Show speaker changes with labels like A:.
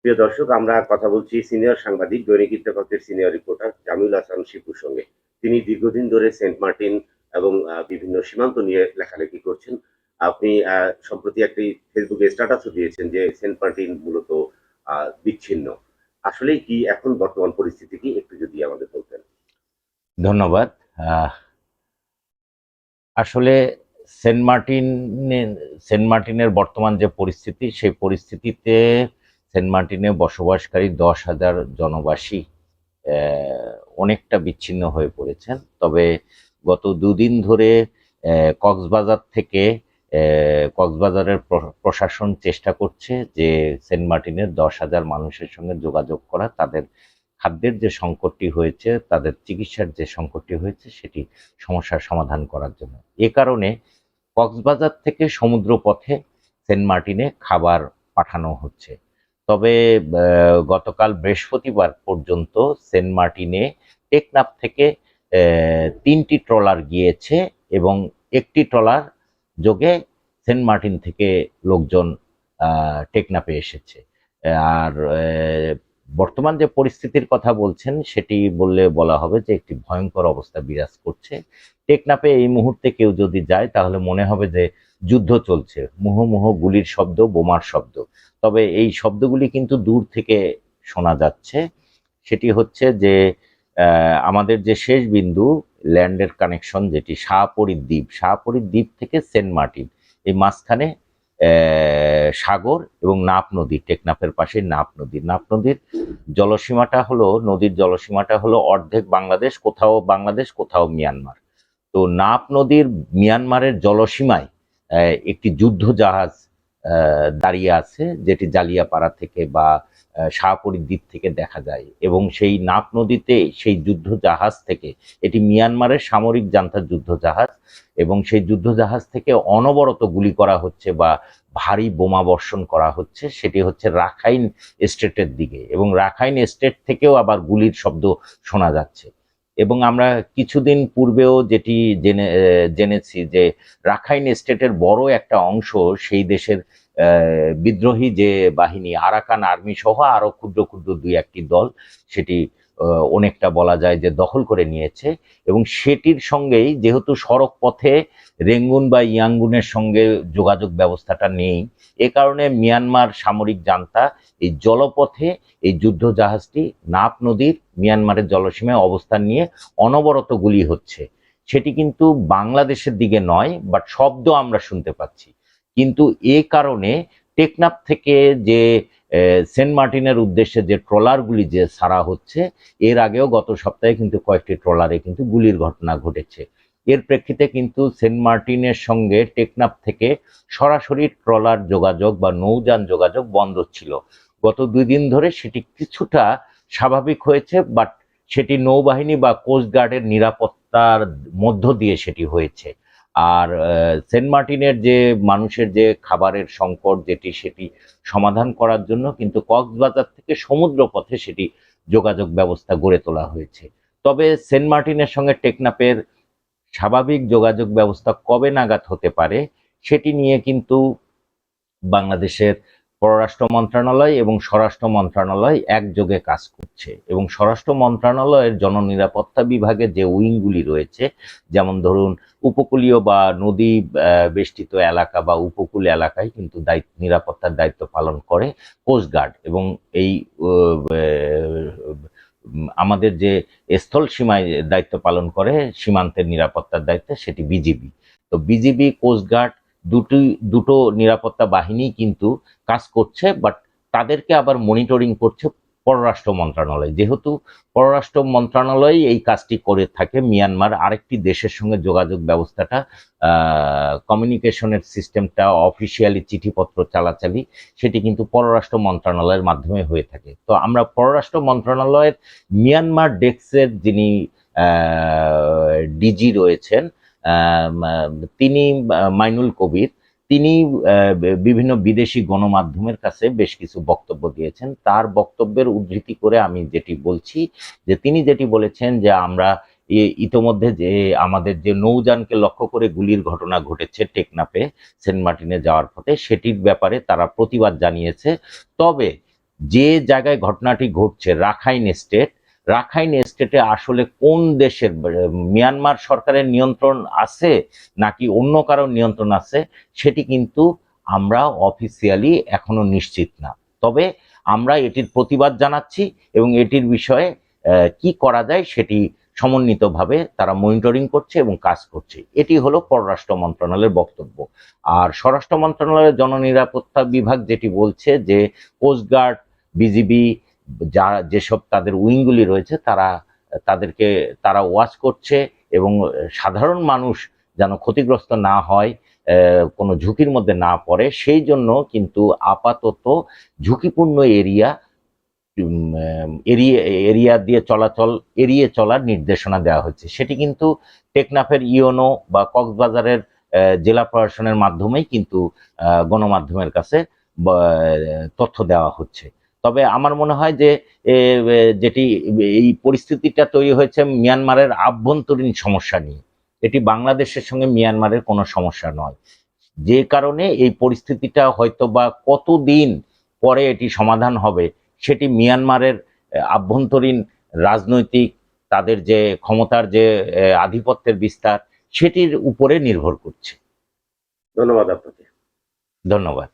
A: প্রিয় দর্শক, আমরা কথা বলছি সিনিয়র সাংবাদিক, দৈনিক ইত্তেফাকের সিনিয়র রিপোর্টার জামিউল হাসান শিপুর সঙ্গে। তিনি দীর্ঘদিন ধরে সেন্ট মার্টিন এবং বিভিন্ন সীমান্ত নিয়ে লেখালেখি করছেন। আপনি সম্প্রতি একটি ফেসবুকে স্ট্যাটাসও দিয়েছেন যে সেন্ট মার্টিন মূলত বিচ্ছিন্ন। আসলেই কি এখন বর্তমান পরিস্থিতি কি? একটু যদি আমাদের বলতেন।
B: ধন্যবাদ। আসলে সেন্ট মার্টিন, সেন্ট মার্টিনের বর্তমান যে পরিস্থিতি, সেই পরিস্থিতিতে সেন্ট মার্টিনে বসবাসকারী দশ হাজার জনবাসী অনেকটা বিচ্ছিন্ন হয়ে পড়েছেন। তবে গত দুদিন ধরে কক্সবাজার থেকে কক্সবাজারের প্র- প্রশাসন চেষ্টা করছে যে সেন্ট মার্টিনের দশ হাজার মানুষের সঙ্গে যোগাযোগ করা, তাদের খাদ্যের যে সংকটটি হয়েছে, তাদের চিকিৎসার যে সংকটটি হয়েছে, সেটি সমস্যার সমাধান করার জন্য। এ কারণে কক্সবাজার থেকে সমুদ্র পথে সেন্ট মার্টিনে খাবার পাঠানো হচ্ছে। তবে গতকাল বৃহস্পতিবার পর্যন্ত সেন্ট মার্টিনে টেকনাফ থেকে তিনটি ট্রলার গিয়েছে এবং একটি ট্রলার যোগে সেন্ট মার্টিন থেকে লোকজন টেকনাফে এসেছে। আর বর্তমান যে পরিস্থিতির কথা বলছেন, সেটি বললে বলা হবে যে একটি ভয়ঙ্কর অবস্থা বিরাজ করছে। টেকনাপে এই মুহূর্তে কেউ যদি যায়, তাহলে মনে হবে যে যুদ্ধ চলছে। মুহুমুহু গুলির শব্দ, বোমার শব্দ। তবে এই শব্দগুলি কিন্তু দূর থেকে শোনা যাচ্ছে। সেটি হচ্ছে যে আমাদের যে শেষ বিন্দু, ল্যান্ডের কানেকশন যেটি, শাহপরীর দ্বীপ শাহপরীর দ্বীপ থেকে সেন্ট মার্টিন। এই মাঝখানে সাগর এবং নাপ নদী, টেকনাফের পাশে নাপ নদী। নাপ নদীর জলসীমাটা হলো, নদীর জলসীমাটা হলো অর্ধেক বাংলাদেশ, কোথাও বাংলাদেশ, কোথাও মিয়ানমার। তো নাপ নদীর মিয়ানমারের জলসীমায় একটি যুদ্ধ জাহাজ দাঁড়িয়ে আছে, যেটি জালিয়াপাড়া থেকে বা আহ, শাহপরীর দ্বীপ থেকে দেখা যায় এবং সেই নাপ নদীতে সেই যুদ্ধ জাহাজ থেকে এটি মিয়ানমারের সামরিক জান্তার যুদ্ধ জাহাজ এবং সেই যুদ্ধ জাহাজ থেকে অনবরত গুলি করা হচ্ছে বা ভারী বোমা বর্ষণ করা হচ্ছে সেটি হচ্ছে রাখাইন স্টেটের দিকে এবং রাখাইন স্টেট থেকেও আবার গুলির শব্দ শোনা যাচ্ছে। এবং আমরা কিছুদিন পূর্বেও যেটি জেনে জেনেছি যে রাখাইন স্টেটের বড় একটা অংশ সেই দেশের বিদ্রোহী যে বাহিনী আরাকান আর্মি সহ আরও ক্ষুদ্র ক্ষুদ্র দুই একটি দল, সেটি অনেকটা বলা যায় যে দখল করে নিয়েছে এবং সেটির সঙ্গেই যেহেতু সড়ক পথে রেঙ্গুন বা ইয়াঙ্গুনের সঙ্গে যোগাযোগ ব্যবস্থাটা নেই, এ কারণে মিয়ানমার সামরিক জান্তা এই জলপথে এই যুদ্ধ জাহাজটি নাপ নদীর মিয়ানমারের জলসীমায় অবস্থান নিয়ে অনবরত গুলি হচ্ছে। সেটি কিন্তু বাংলাদেশের দিকে নয় বাট শব্দ আমরা শুনতে পাচ্ছি। কিন্তু এ কারণে টেকনাফ থেকে যে সেন্ট মার্টিনের উদ্দেশ্যে যে ট্রলারগুলি যে সারা হচ্ছে, এর আগেও গত সপ্তাহে কিন্তু কয়েকটি ট্রলারে কিন্তু গুলির ঘটনা ঘটেছে। এর প্রেক্ষিতে কিন্তু সেন্ট মার্টিনের সঙ্গে টেকনাফ থেকে সরাসরি ট্রলার যোগাযোগ বা নৌযান যোগাযোগ বন্ধ ছিল। গত দুই দিন ধরে সেটি কিছুটা স্বাভাবিক হয়েছে, বাট সেটি নৌবাহিনী বা কোস্টগার্ডের নিরাপত্তার মধ্য দিয়ে সেটি হয়েছে। আর সেন্ট মার্টিনের যে মানুষের যে খাবারের সংকট যেটি সেটি সমাধান করার জন্য কিন্তু কক্সবাজার থেকে সমুদ্র পথে সেটি যোগাযোগ ব্যবস্থা গড়ে তোলা হয়েছে। তবে সেন্ট মার্টিনের সঙ্গে টেকনাপের স্বাভাবিক যোগাযোগ ব্যবস্থা কবে নাগাদ হতে পারে সেটি নিয়ে কিন্তু বাংলাদেশের পররাষ্ট্র মন্ত্রণালয় এবং স্বরাষ্ট্র মন্ত্রণালয় একযোগে কাজ করছে। এবং স্বরাষ্ট্র মন্ত্রণালয়ের জননিরাপত্তা বিভাগে যে উইংগুলি রয়েছে, যেমন ধরুন উপকূলীয় বা নদী বেষ্টিত এলাকা বা উপকূল এলাকায় কিন্তু দায়িত্ব, নিরাপত্তার দায়িত্ব পালন করে কোস্টগার্ড এবং এই আমাদের যে স্থল সীমায় দায়িত্ব পালন করে সীমান্তের নিরাপত্তার দায়িত্বে সেটি বিজিবি। তো বিজিবি কোস্টগার্ড দুটি, দুটো নিরাপত্তা বাহিনী কিন্তু কাজ করছে বাট তাদেরকে আবার মনিটরিং করছে পররাষ্ট্র মন্ত্রণালয়। যেহেতু পররাষ্ট্র মন্ত্রণালয় এই কাজটি করে থাকে, মিয়ানমার আরেকটি দেশের সঙ্গে যোগাযোগ ব্যবস্থাটা কমিউনিকেশনের সিস্টেমটা অফিসিয়ালি চিঠিপত্র চালাচালি, সেটি কিন্তু পররাষ্ট্র মন্ত্রণালয়ের মাধ্যমে হয়ে থাকে। তো আমরা পররাষ্ট্র মন্ত্রণালয়ের, মিয়ানমার ডেস্কের যিনি ডিজি রয়েছেন তিনি মাইনুল কবির, তিনি বিভিন্ন বিদেশি গণমাধ্যমের কাছে বেশ কিছু বক্তব্য দিয়েছেন। তার বক্তব্যের উদ্ধৃতি করে আমি যেটি বলছি, যে তিনি যেটি বলেছেন যে আমরা ইতোমধ্যে যে আমাদের যে নৌযানকে লক্ষ্য করে গুলির ঘটনা ঘটেছে টেকনাপে সেন্ট মার্টিনে যাওয়ার পথে, সেটির ব্যাপারে তারা প্রতিবাদ জানিয়েছে। তবে যে জায়গায় ঘটনাটি ঘটছে, রাখাইন স্টেট রাখাইন স্টেটে আসলে কোন দেশের, মিয়ানমার সরকারের নিয়ন্ত্রণ আছে নাকি অন্য কারও নিয়ন্ত্রণ আছে, সেটি কিন্তু আমরা অফিসিয়ালি এখনও নিশ্চিত না। তবে আমরা এটির প্রতিবাদ জানাচ্ছি এবং এটির বিষয়ে কি করা যায় সেটি সমন্বিতভাবে তারা মনিটরিং করছে এবং কাজ করছে। এটি হলো পররাষ্ট্র মন্ত্রণালয়ের বক্তব্য। আর স্বরাষ্ট্র মন্ত্রণালয়ের জননিরাপত্তা বিভাগ যেটি বলছে যে কোস্টগার্ড বিজিবি যা যেসব তাদের উইংগুলি রয়েছে, তারা, তাদেরকে, তারা ওয়াচ করছে এবং সাধারণ মানুষ যেন ক্ষতিগ্রস্ত না হয় কোনো ঝুঁকির মধ্যে না পড়ে, সেই জন্য কিন্তু আপাতত ঝুঁকিপূর্ণ এরিয়া এরিয়া এরিয়া দিয়ে চলাচল, এড়িয়ে চলার নির্দেশনা দেওয়া হচ্ছে। সেটি কিন্তু টেকনাফের ইওনো বা কক্সবাজারের জেলা প্রশাসনের মাধ্যমেই কিন্তু গণমাধ্যমের কাছে তথ্য দেওয়া হচ্ছে। তবে আমার মনে হয় যে যেটি এই পরিস্থিতিটা তৈরি হয়েছে মিয়ানমারের আভ্যন্তরীণ সমস্যা নিয়ে। এটি বাংলাদেশের সঙ্গে মিয়ানমারের কোনো সমস্যা নয়। যে কারণে এই পরিস্থিতিটা হয়তো বা কতদিন পরে এটি সমাধান হবে সেটি মিয়ানমারের আভ্যন্তরীণ রাজনৈতিক তাদের যে ক্ষমতার যে আধিপত্যের বিস্তার সেটির উপরে নির্ভর করছে।
A: ধন্যবাদ আপনাকে।
B: ধন্যবাদ।